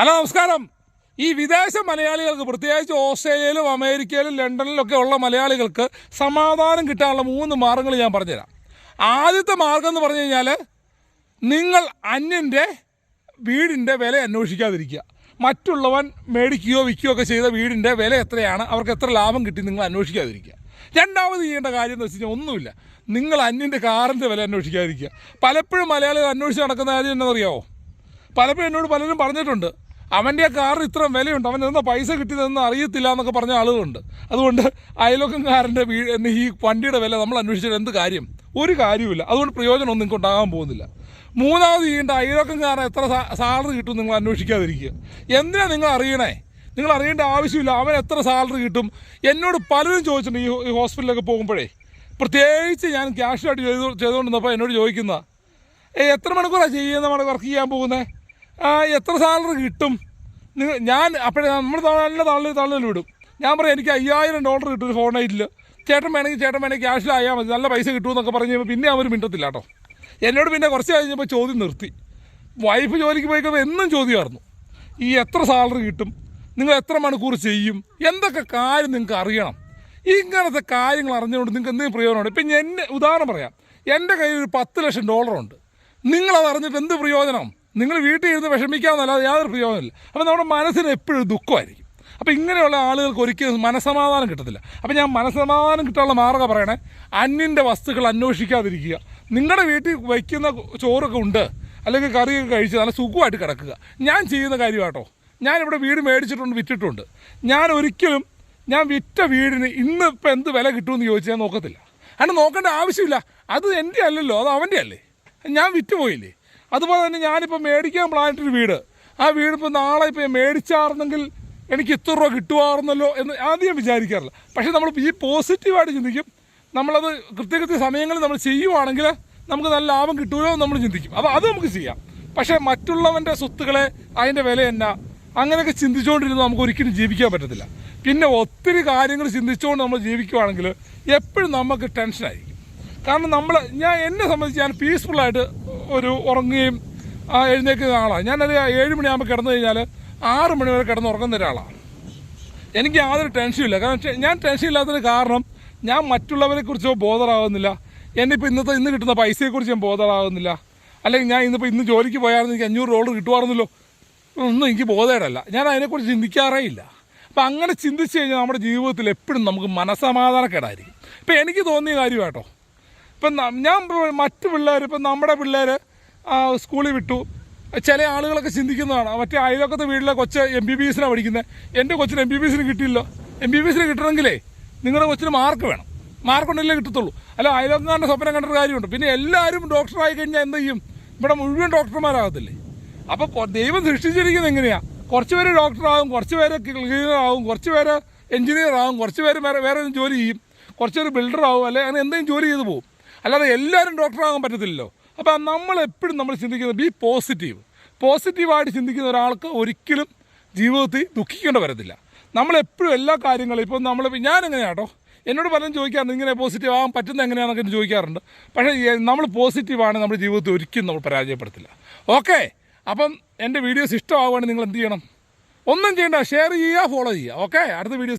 Hello നമസ്കാരം. ഈ വിദേശ മലയാളികൾക്ക് പ്രത്യേകിച്ച് ഓസ്ട്രേലിയയിലും അമേരിക്കയിലും ലണ്ടനിലും ഒക്കെ ഉള്ള മലയാളികൾക്ക് സമാധാനം കിട്ടാനുള്ള മൂന്ന് മാർഗങ്ങൾ ഞാൻ പറഞ്ഞുതരാം. ആദ്യത്തെ മാർഗം എന്ന് പറഞ്ഞു കഴിഞ്ഞാൽ നിങ്ങൾ അന്യന്റെ വീടിന്റെ വില അന്വേഷിക്കാതിരിക്കുക. മറ്റുള്ളവൻ മേടിക്കുകയോ വിൽക്കുകയോ ഒക്കെ ചെയ്ത വീടിന്റെ വില എത്രയാണ്? അവർക്ക് എത്ര ലാഭം കിട്ടി നിങ്ങൾ അന്വേഷിക്കാതിരിക്കുക. രണ്ടാമത് ചെയ്യേണ്ട കാര്യം എന്ന് വെച്ച് കഴിഞ്ഞാൽ ഒന്നുമില്ല. നിങ്ങൾ അന്യന്റെ കാറിന്റെ വില അന്വേഷിക്കാതിരിക്കുക. പലപ്പോഴും മലയാളികൾ അന്വേഷിച്ച് നടക്കുന്ന കാര്യം എന്നറിയാമോ പലപ്പോഴും എന്നോട് പലരും പറഞ്ഞിട്ടുണ്ട്. അവന്റെ കാറിന് ഇത്രയും വിലയുണ്ട്. അവൻ എന്താ പൈസ കിട്ടിയതെന്ന് അറിയത്തില്ല എന്നൊക്കെ പറഞ്ഞ ആളുകളുണ്ട്. അതുകൊണ്ട് അയലോക്കംകാരന്റെ വീ ഈ വണ്ടിയുടെ വില നമ്മൾ അന്വേഷിച്ചിട്ട് എന്ത് കാര്യം? ഒരു കാര്യമില്ല അതുകൊണ്ട് പ്രയോജനമൊന്നും നിങ്ങൾക്ക് ഉണ്ടാകാൻ പോകുന്നില്ല. മൂന്നാമത് ചെയ്യേണ്ട അയലോക്കംകാരൻ എത്ര സാലറി കിട്ടും നിങ്ങൾ അന്വേഷിക്കാതിരിക്കുക. എന്തിനാണ് നിങ്ങൾ അറിയണേ? നിങ്ങൾ അറിയേണ്ട ആവശ്യമില്ല. അവൻ എത്ര സാലറി കിട്ടും? എന്നോട് പലരും ചോദിച്ചിട്ടുണ്ട് ഈ ഹോസ്പിറ്റലിലൊക്കെ പോകുമ്പോഴേ. പ്രത്യേകിച്ച് ഞാൻ ക്യാഷായിട്ട് ചെയ്തു ചെയ്തുകൊണ്ടിരുന്നപ്പോൾ എന്നോട് ചോദിക്കുന്ന എത്ര മണിക്കൂറാണ് ചെയ്യുന്ന നമ്മൾ വർക്ക് ചെയ്യാൻ പോകുന്നത്? എത്ര സാലറി കിട്ടും? നിങ്ങൾ ഞാൻ അപ്പോഴേ നമ്മൾ നല്ല തള്ളി തള്ളൽ വിടും ഞാൻ പറയും എനിക്ക് അയ്യായിരം ഡോളർ കിട്ടും ഒരു ഫോൺ നൈറ്റിൽ ചേട്ടൻ വേണമെങ്കിൽ ചേട്ടൻ വേണമെങ്കിൽ ക്യാഷിലായാൽ മതി. നല്ല പൈസ കിട്ടുമെന്നൊക്കെ പറഞ്ഞ് കഴിയുമ്പോൾ പിന്നെ അവർ മിണ്ടത്തില്ല കേട്ടോ. എന്നോട് പിന്നെ കുറച്ച് കഴിഞ്ഞപ്പോൾ ചോദ്യം നിർത്തി. വൈഫ് ജോലിക്ക് പോയിക്കുമ്പോൾ എന്നും ചോദ്യമായിരുന്നു ഈ എത്ര സാലറി കിട്ടും? നിങ്ങൾ എത്ര മണിക്കൂർ ചെയ്യും? എന്തൊക്കെ കാര്യം നിങ്ങൾക്ക് അറിയണം? ഇങ്ങനത്തെ കാര്യങ്ങൾ അറിഞ്ഞുകൊണ്ട് നിങ്ങൾക്ക് എന്തെങ്കിലും പ്രയോജനമുണ്ട്? ഇപ്പം എന്നെ ഉദാഹരണം പറയാം. എന്റെ കയ്യിൽ ഒരു പത്ത് ലക്ഷം ഡോളറുണ്ട് നിങ്ങളത് അറിഞ്ഞിട്ട് എന്ത് പ്രയോജനം? നിങ്ങൾ വീട്ടിൽ ഇരുന്ന് വിഷമിക്കാമെന്നല്ലാതെ യാതൊരു പ്രയോജനമില്ല അപ്പോൾ നമ്മുടെ മനസ്സിന് എപ്പോഴും ദുഃഖമായിരിക്കും. അപ്പോൾ ഇങ്ങനെയുള്ള ആളുകൾക്ക് ഒരിക്കലും മനസമാധാനം കിട്ടത്തില്ല. അപ്പോൾ ഞാൻ മനസമാധാനം കിട്ടാനുള്ള മാർഗം പറയണേ അന്യന്റെ വസ്തുക്കൾ അന്വേഷിക്കാതിരിക്കുക. നിങ്ങളുടെ വീട്ടിൽ വയ്ക്കുന്ന ചോറൊക്കെ ഉണ്ട് അല്ലെങ്കിൽ കറിയൊക്കെ കഴിച്ച് നല്ല സുഖമായിട്ട് കിടക്കുക. ഞാൻ ചെയ്യുന്ന കാര്യമാട്ടോ. ഞാനിവിടെ വീട് മേടിച്ചിട്ടുണ്ട് വിറ്റിട്ടുണ്ട്. ഞാൻ ഒരിക്കലും ഞാൻ വിറ്റ വീടിന് ഇന്ന് ഇപ്പം എന്ത് വില കിട്ടുമെന്ന് ചോദിച്ചാൽ നോക്കത്തില്ല. അങ്ങനെ നോക്കേണ്ട ആവശ്യമില്ല. അത് എന്റെ അല്ലല്ലോ അത് അവന്റെ അല്ലേ? ഞാൻ വിറ്റുപോയില്ലേ? അതുപോലെ തന്നെ ഞാനിപ്പോൾ മേടിക്കാൻ പ്ലാനിട്ടൊരു വീട്. ആ വീടിപ്പോൾ നാളെ ഇപ്പോൾ മേടിച്ചാർന്നെങ്കിൽ എനിക്ക് ഇത്ര രൂപ കിട്ടുമായിരുന്നല്ലോ എന്ന് ആദ്യം വിചാരിക്കാറില്ല. പക്ഷേ നമ്മൾ ഈ പോസിറ്റീവായിട്ട് ചിന്തിക്കും. നമ്മളത് കൃത്യകൃത്യ സമയങ്ങളിൽ നമ്മൾ ചെയ്യുവാണെങ്കിൽ നമുക്ക് നല്ല ലാഭം കിട്ടുമല്ലോ എന്ന് നമ്മൾ ചിന്തിക്കും. അപ്പോൾ അത് നമുക്ക് ചെയ്യാം. പക്ഷേ മറ്റുള്ളവന്റെ സ്വത്തുക്കളെ അതിന്റെ വില എന്നാ? അങ്ങനെയൊക്കെ ചിന്തിച്ചുകൊണ്ടിരുന്ന് നമുക്ക് ഒരിക്കലും ജീവിക്കാൻ പറ്റത്തില്ല. പിന്നെ ഒത്തിരി കാര്യങ്ങൾ ചിന്തിച്ചുകൊണ്ട് നമ്മൾ ജീവിക്കുവാണെങ്കിൽ എപ്പോഴും നമുക്ക് ടെൻഷനായിരിക്കും. കാരണം നമ്മൾ ഞാൻ എന്നെ സംബന്ധിച്ച് ഞാൻ പീസ്ഫുള്ളായിട്ട് ഒരു ഉറങ്ങുകയും ആ, എഴുന്നേക്കുന്ന ആളാണ് ഞാനൊരു ഏഴ് മണിയാകുമ്പോൾ കിടന്നു കഴിഞ്ഞാൽ ആറ് മണി വരെ കിടന്ന് ഉറങ്ങുന്ന ഒരാളാണ് എനിക്ക് യാതൊരു ഇല്ല. കാരണം ഞാൻ ടെൻഷൻ ഇല്ലാത്തതിന് കാരണം ഞാൻ മറ്റുള്ളവരെ കുറിച്ചോ ബോധറാകുന്നില്ല എന്നിപ്പോൾ ഇന്നത്തെ ഇന്ന് കിട്ടുന്ന പൈസയെക്കുറിച്ച് ഞാൻ ബോധറാകുന്നില്ല അല്ലെങ്കിൽ ഞാൻ ഇന്നിപ്പോൾ ഇന്ന് ജോലിക്ക് പോയായിരുന്നു എനിക്ക് അഞ്ഞൂറ് ഡോളർ കിട്ടുമായിരുന്നല്ലോ ഒന്നും എനിക്ക് ബോധേടല്ല. ഞാൻ അതിനെക്കുറിച്ച് ചിന്തിക്കാറേ ഇല്ല. അപ്പം അങ്ങനെ ചിന്തിച്ച് കഴിഞ്ഞാൽ നമ്മുടെ ജീവിതത്തിൽ എപ്പോഴും നമുക്ക് മനസമാധാനക്കേടായിരിക്കും ഇപ്പം എനിക്ക് തോന്നിയ കാര്യം കേട്ടോ ഇപ്പം ഞാൻ മറ്റു പിള്ളേർ ഇപ്പം നമ്മുടെ പിള്ളേർ സ്കൂളിൽ വിട്ടു. ചില ആളുകളൊക്കെ ചിന്തിക്കുന്നതാണ്. മറ്റേ അയലൊക്കത്തെ വീട്ടിലെ കൊച്ച് എം ബി ബി എസിനാണ് പഠിക്കുന്നത് എന്റെ കൊച്ചിന് എം ബി ബി എസിന് കിട്ടിയില്ല. എം ബി ബി എസിന് കിട്ടണമെങ്കിലേ നിങ്ങളുടെ കൊച്ചിന് മാർക്ക് വേണം. മാർക്ക് ഉണ്ടെങ്കിലേ കിട്ടത്തുള്ളൂ. അല്ല അയൽവക്കാരന്റെ സ്വപ്നം കണ്ടൊരു കാര്യമുണ്ട്. പിന്നെ എല്ലാവരും ഡോക്ടറായി കഴിഞ്ഞാൽ എന്ത് ചെയ്യും? ഇവിടെ മുഴുവൻ ഡോക്ടർമാരാകത്തില്ലേ അപ്പോൾ ദൈവം സൃഷ്ടിച്ചിരിക്കുന്നത് എങ്ങനെയാണ് കുറച്ച് പേര് ഡോക്ടറാകും കുറച്ച് പേര് ക്ലീനറാകും കുറച്ച് പേര് എഞ്ചിനീയർ ആകും കുറച്ച് പേര് വേറെ വേറെ ജോലി ചെയ്യും. കുറച്ച് പേര് ബിൽഡറാകും ആകും അല്ലെ അങ്ങനെ എന്തെങ്കിലും ജോലി ചെയ്ത് പോകും. അല്ലാതെ എല്ലാവരും ഡോക്ടറാകാൻ പറ്റത്തില്ലല്ലോ. അപ്പോൾ നമ്മൾ എപ്പോഴും നമ്മൾ ചിന്തിക്കുന്നത് ബി പോസിറ്റീവ് പോസിറ്റീവായിട്ട് ചിന്തിക്കുന്ന ഒരാൾക്ക് ഒരിക്കലും ജീവിതത്തിൽ ദുഃഖിക്കേണ്ട വരത്തില്ല. നമ്മളെപ്പോഴും എല്ലാ കാര്യങ്ങളും ഇപ്പം നമ്മൾ ഞാനെങ്ങനെയാട്ടോ? എന്നോട് പലരും ചോദിക്കാറുണ്ട് ഇങ്ങനെ പോസിറ്റീവ് ആകാൻ പറ്റുന്ന എങ്ങനെയാണെന്നൊക്കെ ചോദിക്കാറുണ്ട്. പക്ഷേ നമ്മൾ പോസിറ്റീവാണ് നമ്മുടെ ജീവിതത്തിൽ ഒരിക്കലും നമ്മൾ പരാജയപ്പെടുത്തില്ല. ഓക്കെ അപ്പം എന്റെ വീഡിയോസ് ഇഷ്ടമാവുകയാണെങ്കിൽ നിങ്ങൾ എന്ത് ചെയ്യണം? ഒന്നും ചെയ്യേണ്ട ഷെയർ ചെയ്യുക ഫോളോ ചെയ്യുക. ഓക്കെ അടുത്ത വീഡിയോസ്